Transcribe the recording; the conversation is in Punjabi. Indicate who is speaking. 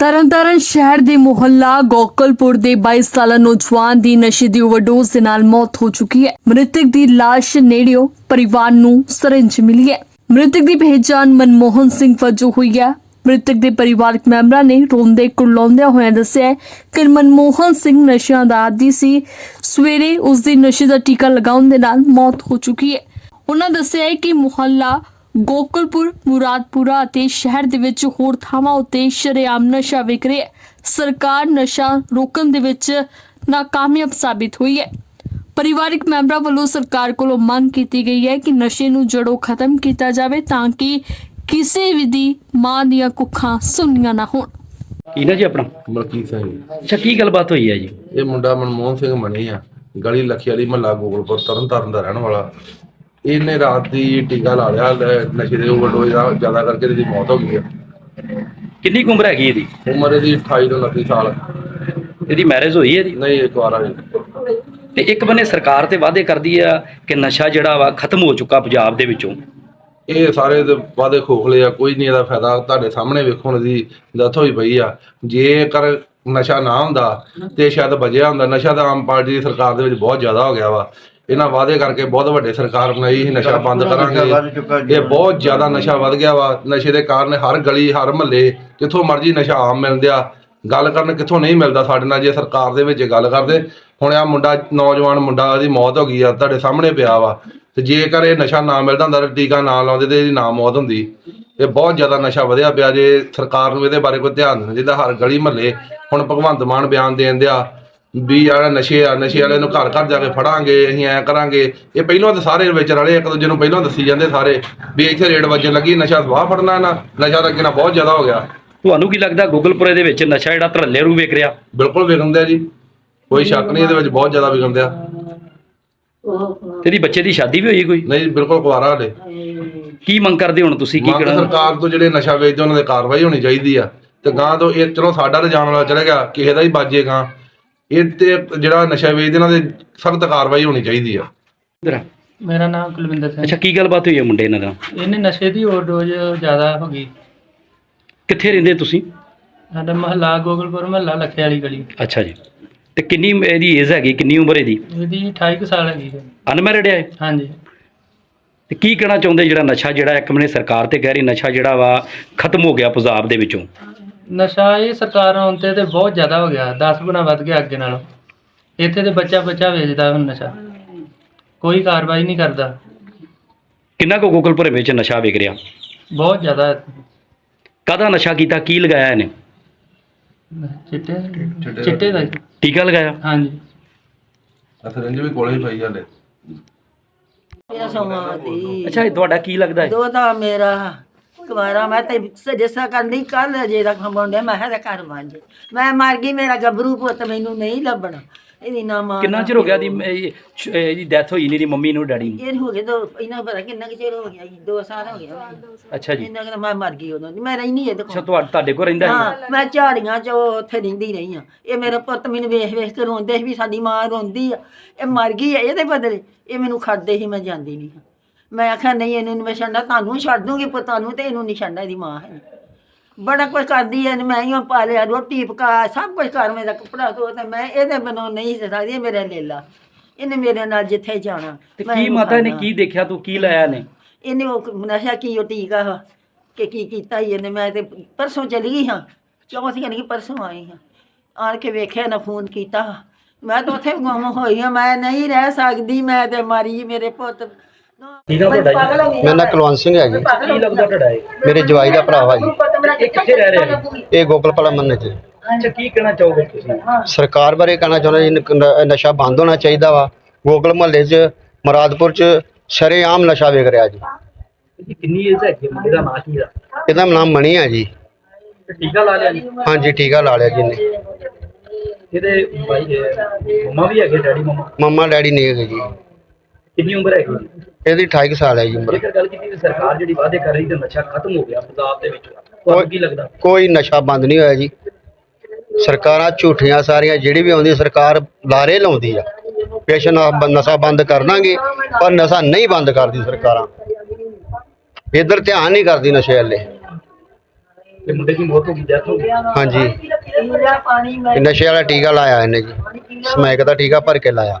Speaker 1: ਤਰਨਤਾਰਨ ਸ਼ਹਿਰ ਦੇ ਮੁਹੱਲਾ ਗੋਕਲਪੁਰ ਦੇ 22 ਸਾਲਾ ਨੌਜਵਾਨ ਦੀ ਨਸ਼ੇ ਦੀ ਓਵਰਡੋਜ਼ ਦੇ ਨਾਲ ਮੌਤ ਹੋ ਚੁੱਕੀ ਹੈ। ਮ੍ਰਿਤਕ ਦੀ ਲਾਸ਼ ਨੇੜਿਓ ਪਰਿਵਾਰ ਨੂੰ ਸਰੰਜ ਮਿਲੀ ਹੈ। ਮ੍ਰਿਤਕ ਦੀ ਪਹਿਚਾਣ ਮਨਮੋਹਨ ਸਿੰਘ ਵਜੋਂ ਹੋਈ ਹੈ। ਮ੍ਰਿਤਕ ਦੇ ਪਰਿਵਾਰਕ ਮੈਂਬਰਾਂ ਨੇ ਰੋਂਦੇ ਕੁਰਲਾਉਂਦਿਆਂ ਹੋਇਆਂ ਦੱਸਿਆ ਹੈ ਕਿ ਮਨਮੋਹਨ ਸਿੰਘ ਨਸ਼ਿਆਂ ਦਾ ਆਦੀ ਸੀ। ਸਵੇਰੇ ਉਸ ਦੀ ਨਸ਼ੇ ਦਾ ਟੀਕਾ ਲਗਾਉਣ ਦੇ ਨਾਲ ਮੌਤ ਹੋ ਚੁੱਕੀ ਹੈ। ਉਹਨਾਂ ਦੱਸਿਆ ਹੈ ਕਿ ਮੁਹੱਲਾ ਗੋਕਲਪੁਰ ਮੁਰਾਦਪੁਰਾ ਅਤੇ ਸ਼ਹਿਰ ਦੇ ਵਿੱਚ ਹੋਰ ਥਾਵਾਂ ਉੱਤੇ ਸ਼ਰੇਆਮ ਨਸ਼ਾ ਵਿਕ ਰਿਹਾ ਹੈ। ਸਰਕਾਰ ਨਸ਼ਾ ਰੋਕਣ ਦੇ ਵਿੱਚ ਨਾਕਾਮਯਾਬ ਸਾਬਿਤ ਹੋਈ ਹੈ। ਪਰਿਵਾਰਕ ਮੈਂਬਰਾਂ ਵੱਲੋਂ ਸਰਕਾਰ ਕੋਲੋਂ ਮੰਗ ਕੀਤੀ ਗਈ ਹੈ ਕਿ ਨਸ਼ੇ ਨੂੰ ਜੜੋਂ ਖਤਮ ਕੀਤਾ ਜਾਵੇ ਤਾਂ ਕਿ ਕਿਸੇ ਵੀ ਦੀ ਮਾਂ ਦੀਆਂ ਕੁੱਖਾਂ ਸੁੰਨੀਆਂ ਨਾ ਹੋਣ।
Speaker 2: ਕੀ ਨਾ ਜੀ ਆਪਣਾ?
Speaker 3: ਮਲਕੀਤ ਸਿੰਘ
Speaker 2: ਅੱਛਾ ਕੀ ਗੱਲਬਾਤ ਹੋਈ ਹੈ ਜੀ?
Speaker 3: ਇਹ ਮੁੰਡਾ ਮਨਮੋਹਨ ਸਿੰਘ ਮਣੀ ਆ। ਗਲੀ ਲੱਖੀ ਵਾਲੀ ਮਹੱਲਾ ਗੋਗਲਪੁਰ ਤਰਨ ਤਾਰਨ ਦਾ ਰਹਿਣ ਵਾਲਾ। ਇਹਨੇ ਰਾਤ ਦੀ ਟੀਕਾ ਲਾ ਲਿਆ ਲੈ- ਨਸ਼ੇ ਦੇ ਓਵਰਡੋਜ਼ ਦਾ ਜ਼ਿਆਦਾ ਕਰਕੇ ਇਹਦੀ ਮੌਤ ਹੋ ਗਈ ਆ।
Speaker 2: ਕਿੰਨੀ ਕੁ ਉਮਰ ਹੈਗੀ ਇਹਦੀ?
Speaker 3: ਉਮਰ ਇਹਦੀ 28 ਤੋਂ 29 ਸਾਲ।
Speaker 2: ਇਹਦੀ ਮੈਰਿਜ ਹੋਈ ਹੈ ਜੀ
Speaker 3: ਨਹੀਂ ਇੱਕ ਵਾਰ ਆਈ
Speaker 2: ਤੇ ਇੱਕ ਬੰਨੇ ਸਰਕਾਰ ਤੇ ਵਾਅਦੇ ਕਰਦੀ ਆ ਕਿ ਨਸ਼ਾ ਜਿਹੜਾ ਵਾ ਖਤਮ ਹੋ ਚੁੱਕਾ ਪੰਜਾਬ ਦੇ ਵਿੱਚੋਂ।
Speaker 3: ਇਹ ਸਾਰੇ ਦੇ ਵਾਦੇ ਖੋਖਲੇ ਆ ਕੋਈ ਨਹੀਂ ਇਹਦਾ ਫਾਇਦਾ। ਤੁਹਾਡੇ ਸਾਹਮਣੇ ਵੇਖੋ ਹੁਣ ਦੀ ਡੈਥ ਹੋਈ ਪਈ ਆ। ਜੇਕਰ ਨਸ਼ਾ ਨਾ ਹੁੰਦਾ ਤੇ ਸ਼ਾਇਦ ਬਜਿਆ ਹੁੰਦਾ। ਨਸ਼ਾ ਤਾਂ ਆਮ ਪਾਰਟੀ ਦੀ ਸਰਕਾਰ ਦੇ ਵਿੱਚ ਬਹੁਤ ਜ਼ਿਆਦਾ ਹੋ ਗਿਆ ਵਾ। ਇਹਨਾਂ ਵਾਅਦੇ ਕਰਕੇ ਬਹੁਤ ਵੱਡੇ ਸਰਕਾਰ ਬਣਾਈ ਸੀ ਨਸ਼ਾ ਬੰਦ ਕਰਾਂਗੇ। ਇਹ ਬਹੁਤ ਜ਼ਿਆਦਾ ਨਸ਼ਾ ਵੱਧ ਗਿਆ ਵਾ। ਨਸ਼ੇ ਦੇ ਕਾਰਨ ਹਰ ਗਲੀ ਹਰ ਮਹੱਲੇ ਜਿੱਥੋਂ ਮਰਜ਼ੀ ਨਸ਼ਾ ਆਮ ਮਿਲਦਿਆ ਗੱਲ ਕਰਨ ਕਿੱਥੋਂ ਨਹੀਂ ਮਿਲਦਾ ਸਾਡੇ ਨਾਲ ਜੇ ਸਰਕਾਰ ਦੇ ਵਿੱਚ ਗੱਲ ਕਰਦੇ। ਹੁਣ ਆ ਮੁੰਡਾ ਨੌਜਵਾਨ ਮੁੰਡਾ ਦੀ ਮੌਤ ਹੋ ਗਈ ਆ ਤੁਹਾਡੇ ਸਾਹਮਣੇ ਪਿਆ ਵਾ। ਤੇ ਜੇਕਰ ਇਹ ਨਸ਼ਾ ਨਾ ਮਿਲਦਾ ਹੁੰਦਾ ਤਾਂ ਟੀਕਾ ਨਾ ਲਾਉਂਦੇ ਤੇ ਇਹਦੀ ਨਾ ਮੌਤ ਹੁੰਦੀ। ਇਹ ਬਹੁਤ ਜ਼ਿਆਦਾ ਨਸ਼ਾ ਵਧਿਆ ਪਿਆ ਜੇ ਸਰਕਾਰ ਨੂੰ ਇਹਦੇ ਬਾਰੇ ਕੋਈ ਧਿਆਨ ਦੇਣਾ ਜਿਹਦਾ ਹਰ ਗਲੀ ਮਹੱਲੇ। ਹੁਣ ਭਗਵੰਤ ਮਾਨ ਬਿਆਨ ਦੇਣ ਦਿਆ ਵੀ ਜਿਹੜਾ ਨਸ਼ੇ ਆ ਨਸ਼ੇ ਵਾਲੇ ਨੂੰ ਘਰ ਘਰ ਜਾ ਕੇ ਫੜਾਂਗੇ ਅਸੀਂ ਐ ਕਰਾਂਗੇ। ਇਹ ਪਹਿਲਾਂ ਤਾਂ ਸਾਰੇ ਵਿੱਚ ਰਲੇ ਇੱਕ ਦੂਜੇ ਨੂੰ ਪਹਿਲਾਂ ਦੱਸੀ ਜਾਂਦੇ ਸਾਰੇ ਵੀ ਇੱਥੇ ਰੇਡ ਵੱਜਣ ਲੱਗੀ ਨਸ਼ਾ ਸਵਾਹ ਫੜਨਾ ਨਾ ਨਸ਼ਾ ਤਾਂ ਨਾਲ ਬਹੁਤ ਜ਼ਿਆਦਾ ਹੋ ਗਿਆ।
Speaker 2: ਤੁਹਾਨੂੰ ਕੀ ਲੱਗਦਾ ਗੂਗਲਪੁਰੇ ਦੇ ਵਿੱਚ ਨਸ਼ਾ ਜਿਹੜਾ ਧੜੱਲੇ ਰੂ ਵਿਕ ਰਿਹਾ?
Speaker 3: ਬਿਲਕੁਲ ਵਿਗੰਦਿਆ ਜੀ। ਕੋਈ ਸ਼ੱਕ ਨਹੀਂ ਇਹਦੇ ਵਿੱਚ ਬਹੁਤ ਜ਼ਿਆਦਾ ਵਿਗੰਦਿਆ
Speaker 2: ਤੇ ਇਹਦੀ ਬੱਚੇ ਦੀ ਸ਼ਾਦੀ ਵੀ ਹੋਈ ਕੋਈ?
Speaker 3: ਨਹੀਂ ਬਿਲਕੁਲ ਕੁਆਰਾ ਹਲੇ।
Speaker 2: ਕੀ ਮੰਗ ਕਰਦੇ ਹੁਣ ਤੁਸੀਂ? ਕੀ
Speaker 3: ਮੰਗ ਸਰਕਾਰ ਤੋਂ ਜਿਹੜੇ ਨਸ਼ਾ ਵੇਚਦੇ ਉਹਨਾਂ ਦੇ ਕਾਰਵਾਈ ਹੋਣੀ ਚਾਹੀਦੀ ਆ। ਤੇ ਗਾਂ ਤੋਂ ਇਹ ਚਲੋ ਸਾਡਾ ਰੁਝਾਨ ਵਾਲਾ ਚਲੇ ਗਿਆ ਕਿਸੇ ਦਾ ਹੀ ਬਾਜੇ ਗਾਂ ਇਹ ਤੇ ਜਿਹੜਾ ਨਸ਼ਾ ਵੇਚਦੇ ਉਹਨਾਂ ਦੇ ਸਖਤ ਕਾਰਵਾਈ ਹੋਣੀ ਚਾਹੀਦੀ ਆ।
Speaker 4: ਮੇਰਾ ਨਾਮ ਕੁਲਵਿੰਦਰ ਸਿੰਘ।
Speaker 2: ਅੱਛਾ ਕੀ ਗੱਲਬਾਤ ਹੋਈ ਹੈ ਮੁੰਡੇ ਇਹਨਾਂ ਦਾ
Speaker 4: ਇਹਨੇ ਨਸ਼ੇ ਦੀ ਓਵਰਡੋਜ਼ ਜ਼ਿਆਦਾ ਹੋ ਗਈ।
Speaker 2: ਕਿੱਥੇ ਰਹਿੰਦੇ ਤੁਸੀਂ?
Speaker 4: ਸਾਡਾ ਮਹੱਲਾ ਗੋਗਲਪੁਰ ਮਹੱਲਾ ਲੱਖੇ ਵਾਲੀ ਗਲੀ।
Speaker 2: ਅੱਛਾ ਜੀ। ਤੇ ਕਿੰਨੀ ਇਹਦੀ ਏਜ ਹੈਗੀ? ਕਿੰਨੀ ਉਮਰ ਇਹਦੀ?
Speaker 4: ਇਹਦੀ 28 ਕੁ ਸਾਲ ਹੈਗੀ ਹੈ
Speaker 2: ਅਨਮੈਰਿਡ ਹੈ
Speaker 4: ਹਾਂਜੀ।
Speaker 2: ਤੇ ਕੀ ਕਹਿਣਾ ਚਾਹੁੰਦੇ ਜਿਹੜਾ ਨਸ਼ਾ ਜਿਹੜਾ ਇੱਕ ਮਨੇ ਸਰਕਾਰ ਤੇ ਕਹਿ ਰਹੀ ਨਸ਼ਾ ਜਿਹੜਾ ਵਾ ਖਤਮ ਹੋ ਗਿਆ ਪੰਜਾਬ ਦੇ ਵਿੱਚੋਂ?
Speaker 4: ਨਸ਼ਾ ਇਹ ਸਰਕਾਰ ਆਉਣ ਤੇ ਤੇ ਬਹੁਤ ਜ਼ਿਆਦਾ ਹੋ ਗਿਆ 10 ਗੁਣਾ ਵੱਧ ਗਿਆ ਅੱਗੇ ਨਾਲੋਂ। ਇੱਥੇ ਤੇ ਬੱਚਾ ਬੱਚਾ ਵੇਚਦਾ ਹੁਣ ਨਸ਼ਾ। ਕੋਈ ਕਾਰਵਾਈ ਨਹੀਂ ਕਰਦਾ।
Speaker 2: ਕਿੰਨਾ ਕੁ ਗੋਕਲਪੁਰੇ ਵਿੱਚ ਨਸ਼ਾ ਵਿਕ ਰਿਹਾ?
Speaker 4: ਬਹੁਤ ਜ਼ਿਆਦਾ।
Speaker 2: ਕਾਹਦਾ ਨਸ਼ਾ ਕੀਤਾ? ਕੀ ਲਗਾਇਆ ਇਹਨੇ?
Speaker 4: ਚਿੱਟੇ ਚਿੱਟੇ ਦਾ। ਜੀ।
Speaker 2: ਟੀਕਾ ਲਗਾਇਆ?
Speaker 4: ਹਾਂਜੀ।
Speaker 3: ਅਸਰੰਜ ਵੀ ਕੋਲੇ ਹੀ ਪਈ ਜਾਂਦੇ।
Speaker 5: ਮੇਰਾ ਸਮਾਂ ਦੀ।
Speaker 2: ਅੱਛਾ ਇਹ ਤੁਹਾਡਾ ਕੀ ਲੱਗਦਾ ਹੈ?
Speaker 5: ਦੋਤਾ ਮੇਰਾ ਕੁਵਾਰਾ ਮੈਂ ਤੇ ਸਜਸਾ ਕਰਨੀ ਕੱਲ ਜੇ ਦਾ ਖੰਬੋਂਡੇ ਮੈਂ ਹੈ ਘਰ ਵਾਂਝੇ। ਮੈਂ ਮਰ ਗਈ ਮੇਰਾ ਗੱਭਰੂ ਪੁੱਤ ਮੈਨੂੰ ਨਹੀਂ ਲੱਭਣਾ। ਇਹਦੀ ਨਾ ਮਾਂ
Speaker 2: ਕਿੰਨਾ ਚਿਰ ਹੋ ਗਿਆ ਦੀ ਇਹਦੀ ਡੈਥ ਹੋਈ ਨਹੀਂ ਦੀ ਮੰਮੀ ਨੂੰ ਡੈਡੀ ਨੂੰ?
Speaker 5: ਇਹ ਹੋ ਗਿਆ ਦੋ ਇਹਨਾਂ ਪਤਾ ਕਿੰਨਾ ਕੁ ਚਿਰ ਹੋ ਗਿਆ ਜੀ ਦੋ ਸਾਲ ਹੋ ਗਿਆ
Speaker 2: ਅੱਛਾ ਜੀ।
Speaker 5: ਇਹਨਾਂ ਕਹਿੰਦਾ ਮੈਂ ਮਰ ਗਈ ਉਦੋਂ ਦੀ। ਮੈਂ ਰਹਿਣੀ ਇਹਦੇ
Speaker 2: ਅੱਛਾ
Speaker 5: ਕੋਲ
Speaker 2: ਤੁਹਾ- ਤੁਹਾਡੇ ਕੋਲ ਰਹਿੰਦਾ ਸੀ?
Speaker 5: ਹਾਂ ਮੈਂ ਝਾੜੀਆਂ 'ਚ ਉੱਥੇ ਰਹਿੰਦੀ ਰਹੀ ਆ ਇਹ ਮੇਰਾ ਪੁੱਤ ਮੈਨੂੰ ਵੇਖ ਵੇਖ ਕੇ ਰੋਂਦੇ ਸੀ ਵੀ ਸਾਡੀ ਮਾਂ ਰੋਂਦੀ ਆ। ਇਹ ਮਰ ਗਈ ਆ ਇਹਦੇ ਬਦਲੇ ਇਹ ਮੈਨੂੰ ਖੜਦੇ ਸੀ ਮੈਂ ਜਾਂਦੀ ਨਹੀਂ ਮੈਂ ਆਖਿਆ ਨਹੀਂ ਇਹਨੂੰ ਨੀ ਮੈਂ ਛੱਡਣਾ ਤੁਹਾਨੂੰ ਛੱਡ ਦੂੰਗੀ ਪੁੱਤਾਂ ਨੂੰ ਤੇ ਇਹਨੂੰ ਨਹੀਂ ਛੱਡਣਾ ਇਹਦੀ ਮਾਂ ਹੈ ਬੜਾ ਕੁਝ ਕਰਦੀ ਐ ਮੈਂ ਹੀ ਪਾਲਿਆ ਰੋਟੀ ਪਕਾ ਸਭ ਕੁਝ ਕਰ ਮੇਰਾ ਕੱਪੜਾ ਧੋ ਤੇ ਮੈਂ ਇਹਦੇ ਬਿਨੋਂ ਨਹੀਂ ਸਕਦੀ ਮੇਰਾ ਲੇਲਾ। ਇਹਨੇ ਮੇਰੇ ਨਾਲ ਜਿੱਥੇ ਜਾਣਾ
Speaker 2: ਤੇ ਕੀ ਮਾਤਾ ਨੇ। ਕੀ ਦੇਖਿਆ ਤੂੰ ਕੀ ਲਾਇਆ ਨੇ
Speaker 5: ਇਹਨੇ ਉਹ ਨਸ਼ਾ ਕੀ ਉਹ ਟੀਕਾ ਕਿ ਕੀ ਕੀਤਾ ਹੀ ਇਹਨੇ? ਮੈਂ ਤੇ ਪਰਸੋਂ ਚਲੀ ਗਈ ਹਾਂ ਚੌਥੀ ਕਹਿੰਦੀ ਪਰਸੋਂ ਆਈ ਹਾਂ। ਆਣ ਕੇ ਵੇਖਿਆ ਨਾ ਫੋਨ ਕੀਤਾ। ਮੈਂ ਤਾਂ ਉੱਥੇ ਗੁੰਮ ਹੋਈ ਹਾਂ ਮੈਂ ਨਹੀਂ ਰਹਿ ਸਕਦੀ ਮੈਂ ਤੇ ਮਰੀ ਮੇਰੇ ਪੁੱਤ
Speaker 2: ਠੀਕ ਆ ਤੁਹਾਡਾ ਜੀ?
Speaker 6: ਮੇਰਾ ਨਾਂ ਕੁਲਵੰਤ ਸਿੰਘ ਹੈ ਜੀ
Speaker 2: ਕੀ ਲੱਗਦਾ ਤੁਹਾਡਾ ਇਹ?
Speaker 6: ਮੇਰੇ ਜਵਾਈ ਦਾ ਭਰਾ ਵਾ ਜੀ।
Speaker 2: ਇਹ ਕਿੱਥੇ ਰਹਿ ਰਹੇ ਨੇ?
Speaker 6: ਇਹ ਗੋਕਲਪਾਲਾ ਮੰਨੇ ਚ।
Speaker 2: ਅੱਛਾ ਕੀ ਕਹਿਣਾ ਚਾਹੋਗੇ ਤੁਸੀਂ?
Speaker 6: ਸਰਕਾਰ ਬਾਰੇ ਕਹਿਣਾ ਚਾਹੁੰਦਾ ਜੀ ਨ- ਨ- ਨਸ਼ਾ ਬੰਦ ਹੋਣਾ ਚਾਹੀਦਾ ਵਾ। ਗੋਕਲ ਮਹੱਲੇ 'ਚ ਮੁਰਾਦਪੁਰ 'ਚ ਸ਼ਰੇਆਮ ਨਸ਼ਾ ਵੇਚ ਰਿਹਾ ਜੀ।
Speaker 2: ਇਹਦੀ ਕਿੰਨੀ ਏਜ ਹੈ ਮੁੰਡੇ ਦਾ ਨਾਂ ਕੀ
Speaker 6: ਇਹਦਾ ਨਾਮ ਮਣੀ ਹੈ ਜੀ।
Speaker 2: ਟੀਕਾ ਲਾ ਲਿਆ ਜੀ?
Speaker 6: ਹਾਂਜੀ ਟੀਕਾ ਲਾ ਲਿਆ ਜੀ ਨੇ
Speaker 2: ਇਹਦੇ ਭਾਈ ਮਮਾ ਵੀ ਹੈਗੇ ਡੈਡੀ ਮਮਾ?
Speaker 6: ਮੰਮਾ ਡੈਡੀ ਨਹੀਂ ਹੈਗੇ ਜੀ।
Speaker 2: ਕਿੰਨੀ ਉਮਰ ਹੈਗੀ ਜੀ?
Speaker 6: ਇਹਦੀ 28 ਕੁ ਸਾਲ ਹੈ ਜੀ ਉਮਰ।
Speaker 2: ਜੇਕਰ ਗੱਲ ਕੀਤੀ ਤਾਂ ਸਰਕਾਰ ਜਿਹੜੀ ਵਾਅਦੇ ਕਰ ਰਹੀ ਤੇ ਨਸ਼ਾ ਖਤਮ ਹੋ ਗਿਆ ਪੰਜਾਬ ਦੇ ਵਿੱਚ ਤੁਹਾਨੂੰ ਕੀ ਲੱਗਦਾ?
Speaker 6: ਕੋਈ ਨਸ਼ਾ ਬੰਦ ਨਹੀਂ ਹੋਇਆ ਜੀ। ਸਰਕਾਰਾਂ ਝੂਠੀਆਂ ਸਾਰੀਆਂ ਜਿਹੜੀ ਵੀ ਆਉਂਦੀ ਸਰਕਾਰ ਲਾਰੇ ਲਾਉਂਦੀ ਆ। ਪੇਸ਼ਨ ਨਸ਼ਾ ਬੰਦ ਕਰ ਦਾਂਗੇ ਪਰ ਨਸ਼ਾ ਨਹੀਂ ਬੰਦ ਕਰਦੀ ਸਰਕਾਰਾਂ। ਇੱਧਰ ਧਿਆਨ ਨਹੀਂ ਕਰਦੀ ਨਸ਼ੇ ਵਾਲੇ।
Speaker 7: ਤੇ ਮੁੰਡੇ ਦੀ ਮੌਤ ਹੋ ਗਈ ਡੈਥ ਹੋ ਗਈ।
Speaker 6: ਹਾਂਜੀ। ਨਸ਼ੇ ਵਾਲਾ ਟੀਕਾ ਲਾਇਆ ਇਹਨੇ ਜੀ। ਸਮੈਕ ਦਾ ਟੀਕਾ ਭਰ ਕੇ ਲਾਇਆ।